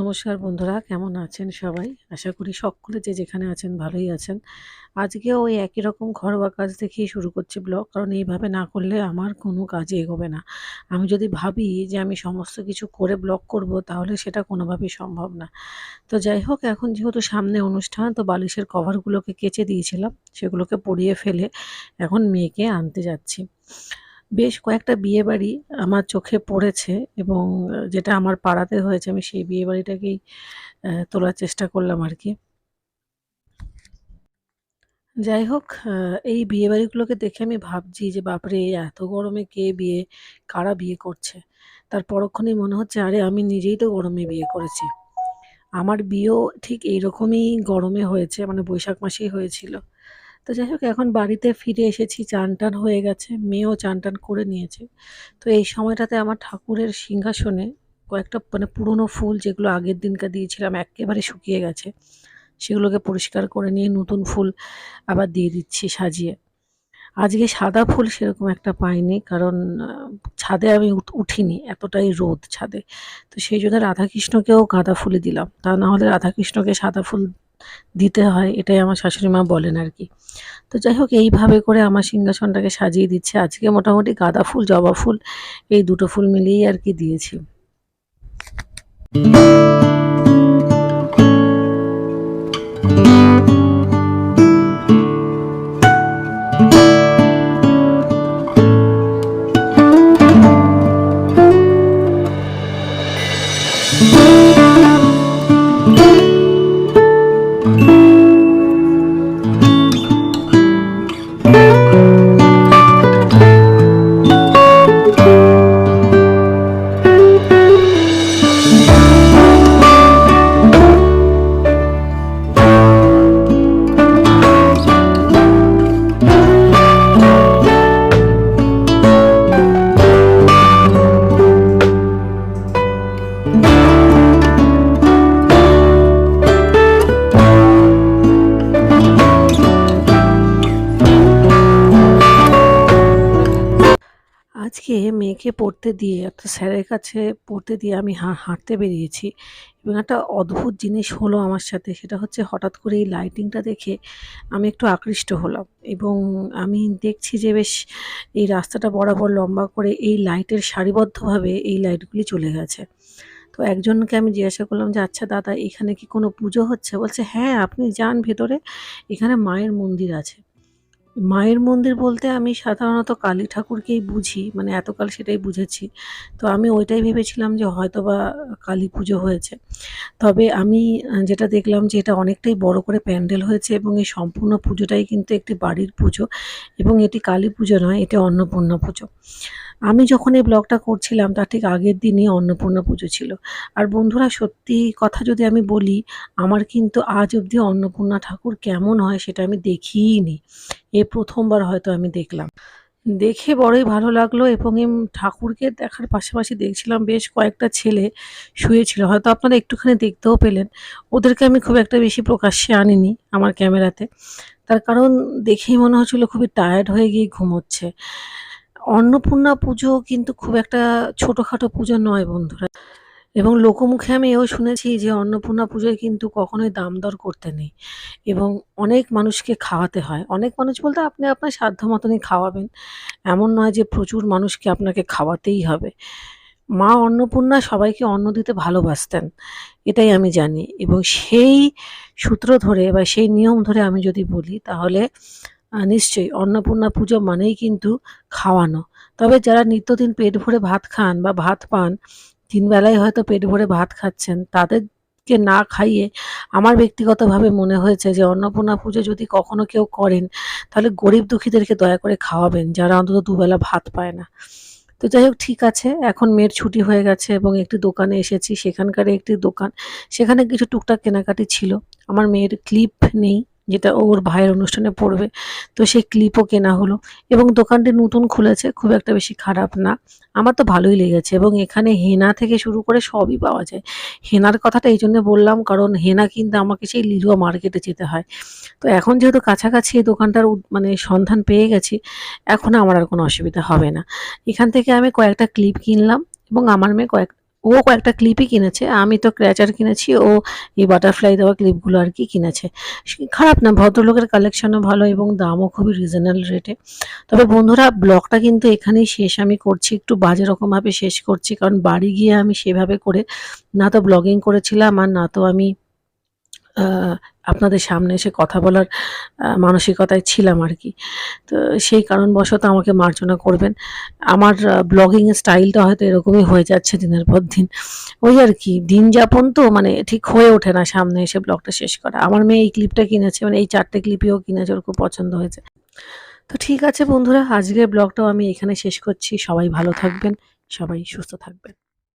নমস্কার বন্ধুরা, কেমন আছেন সবাই? আশা করি সকলে যে যেখানে আছেন ভালোই আছেন। আজকেও ওই একই রকম ঘরোয়া কাজ দেখেই শুরু করছি ব্লগ, কারণ এইভাবে না করলে আমার কোনো কাজে এগোবে না। আমি যদি ভাবি যে আমি সমস্ত কিছু করে ব্লগ করব, তাহলে সেটা কোনোভাবেই সম্ভব না। তো যাই হোক, এখন যেহেতু সামনে অনুষ্ঠান, তো বালিশের কভারগুলোকে কেচে দিয়েছিলাম, সেগুলোকে পরিয়ে ফেলে এখন মেয়েকে আনতে যাচ্ছি। বেশ কয়েকটা বিয়েবাড়ি আমার চোখে পড়েছে এবং যেটা আমার পাড়াতে হয়েছে আমি সেই বিয়েবাড়িটাকেই আহ, তোলার চেষ্টা করলাম আর কি। যাই হোক এই বিয়েবাড়িগুলোকে দেখে আমি ভাবছি যে বাপরে এত গরমে কে বিয়ে কারা বিয়ে করছে? তার পরক্ষণেই মনে হচ্ছে আরে আমি নিজেই তো গরমে বিয়ে করেছি। আমার বিয়েও ঠিক এইরকমই গরমে হয়েছে মানে বৈশাখ মাসেই হয়েছিল। তো যাই হোক, এখন বাড়িতে ফিরে এসেছি চান টান হয়ে গেছে, মেয়েও চান টান করে নিয়েছে। তো এই সময়টাতে আমার ঠাকুরের সিংহাসনে কয়েকটা মানে পুরনো ফুল যেগুলো আগের দিনকার দিয়েছিলাম একেবারে শুকিয়ে গেছে, সেগুলোকে পরিষ্কার করে নিয়ে নতুন ফুল আবার দিয়ে দিচ্ছি সাজিয়ে। আজকে সাদা ফুল সেরকম একটা পাইনি, কারণ ছাদে আমি উঠ- উঠিনি, এতটাই রোদ ছাদে। তো সেই জন্য রাধাকৃষ্ণকেও গাঁদা ফুলে দিলাম। তা না হলে রাধাকৃষ্ণকে সাদা ফুল দিতে হয়, এটাই আমার শাশুড়ি মা বলেন আর কি। তো যাই হোক, এইভাবে করে আমার সিংহাসনটাকে সাজিয়ে দিচ্ছে। আজকে মোটামুটি গাঁদা ফুল, জবা ফুল, এই দুটো ফুল মিলিয়েই আর কি দিয়েছি। আজকে মেয়েকে পড়তে দিয়ে, একটা স্যারের কাছে পড়তে দিয়ে আমি হা- হাঁটতে বেরিয়েছি। এবং একটা অদ্ভুত জিনিস হলো আমার সাথে, সেটা হচ্ছে হঠাৎ করে এই লাইটিংটা দেখে আমি একটু আকৃষ্ট হলাম। এবং আমি দেখছি যে বেশ এই রাস্তাটা বরাবর লম্বা করে এই লাইটের সারিবদ্ধভাবে এই লাইটগুলি চলে গেছে। তো একজনকে আমি জিজ্ঞাসা করলাম যে আচ্ছা দাদা, এখানে কি কোনো পুজো হচ্ছে? বলছে হ্যাঁ আপনি যান ভেতরে। এখানে মায়ের মন্দির আছে। মায়ের মন্দির বলতে আমি সাধারণত কালী ঠাকুরকেই বুঝি মানে এতকাল সেটাই বুঝেছি। তো আমি ওইটাই ভেবেছিলাম যে হয়তো বা কালী পুজো হয়েছে। তবে আমি যেটা দেখলাম যে এটা অনেকটাই বড় করে প্যান্ডেল হয়েছে এবং এই সম্পূর্ণ পুজোটাই কিন্তু একটি বাড়ির পুজো এবং এটি কালী পুজো নয়, এটি অন্নপূর্ণা পুজো। আমি যখন এই ব্লগটা করছিলাম, তার ঠিক আগের দিনই অন্নপূর্ণা পুজো ছিল। আর বন্ধুরা, সত্যি কথা যদি আমি বলি, আমার কিন্তু আজ অবধি অন্নপূর্ণা ঠাকুর কেমন হয় সেটা আমি দেখিইনি। এ প্রথমবার হয়তো আমি দেখলাম। দেখে বড়ই ভালো লাগল এবং ঠাকুরকে দেখার পাশাপাশি দেখছিলাম বেশ কয়েকটা ছেলে শুয়েছিল। হয়তো আপনারা একটুখানি দেখতেও পেলেন। ওদেরকে আমি খুব একটা বেশি প্রকাশ্যে আনিনি আমার ক্যামেরাতে। তার কারণ দেখেই মনে হচ্ছিল খুবই টায়ার্ড হয়ে গিয়ে ঘুমোচ্ছে। অন্নপূর্ণা পুজো কিন্তু খুব একটা ছোটোখাটো পুজো নয় বন্ধুরা। এবং লোকমুখে আমি এও শুনেছি যে অন্নপূর্ণা পুজোয় কিন্তু কখনোই দাম দর করতে নেই এবং অনেক মানুষকে খাওয়াতে হয়। অনেক মানুষ বলতে আপনি আপনার সাধ্য মতনই খাওয়াবেন। এমন নয় যে প্রচুর মানুষকে আপনাকে খাওয়াতেই হবে। মা অন্নপূর্ণা সবাইকে অন্ন দিতে ভালোবাসতেন, এটাই আমি জানি। এবং সেই সূত্র ধরে বা সেই নিয়ম ধরে আমি যদি বলি, তাহলে নিশ্চয়ই অন্নপূর্ণা পুজো মানেই কিন্তু খাওয়ানো। তবে যারা নিত্যদিন পেট ভরে ভাত খান বা ভাত পান, তিন বেলায় হয়তো পেট ভরে ভাত খাচ্ছেন, তাদেরকে না খাইয়ে আমার ব্যক্তিগতভাবে মনে হয়েছে যে অন্নপূর্ণা পুজো যদি কখনো কেউ করেন, তাহলে গরিব দুঃখীদেরকে দয়া করে খাওয়াবেন, যারা অন্তত দুবেলা ভাত পায় না। তো যাই হোক, ঠিক আছে, এখন মেয়ের ছুটি হয়ে গেছে এবং একটি দোকানে এসেছি। সেখানকার একটি দোকান, সেখানে কিছু টুকটাক কেনাকাটি ছিল। আমার মেয়ের ক্লিপ নেই। যেটা ওর ভাইয়ের অনুষ্ঠানে পড়বে। তো সেই ক্লিপও কেনা হলো এবং দোকানটি নতুন খুলেছে, খুব একটা বেশি খারাপ না। আমার তো ভালোই লেগেছে এবং এখানে হেনা থেকে শুরু করে সবই পাওয়া যায়। হেনার কথাটা এই জন্য বললাম কারণ হেনা কিন্তু আমাকে সেই লিলুয়া মার্কেটে যেতে হয়। তো এখন যেহেতু কাছাকাছি এই দোকানটার মানে সন্ধান পেয়ে গেছি, এখন আমার আর কোনো অসুবিধা হবে না। এখান থেকে আমি কয়েকটা ক্লিপ কিনলাম এবং আমার মেয়ে কয়েক ও কয়েকটা ক্লিপই কিনেছে, আমি তো ক্র্যাচার কিনেছি, ও এই বাটারফ্লাই দেওয়া ক্লিপগুলো আর কি কিনেছে। খারাপ না, ভদ্রলোকের কালেকশনও ভালো এবং দামও খুবই রিজনেবল রেটে তবে বন্ধুরা, ব্লগটা কিন্তু এখানেই শেষ। আমি করছি একটু বাজে রকমভাবে শেষ করছি, কারণ বাড়ি গিয়ে আমি সেভাবে করে না তো ব্লগিং করেছিলাম, আর না তো আমি আপনাদের সামনে এসে কথা বলার মানসিকতায় ছিলাম আর কি। তো সেই কারণবশত আমাকে মার্জনা করবেন। আমার ব্লগিং স্টাইলটা হয়তো এরকমই হয়ে যাচ্ছে দিনের পর দিন। ওই আর কি, দিন যাপন তো মানে ঠিক হয়ে ওঠে না সামনে এসে ব্লগটা শেষ করা। আমার মেয়ে এই ক্লিপটা কিনেছে মানে এই চারটে ক্লিপইও কিনেছে, ওর খুব পছন্দ হয়েছে। তো ঠিক আছে বন্ধুরা, আজকের ব্লগটাও আমি এখানে শেষ করছি। সবাই ভালো থাকবেন, সবাই সুস্থ থাকবেন।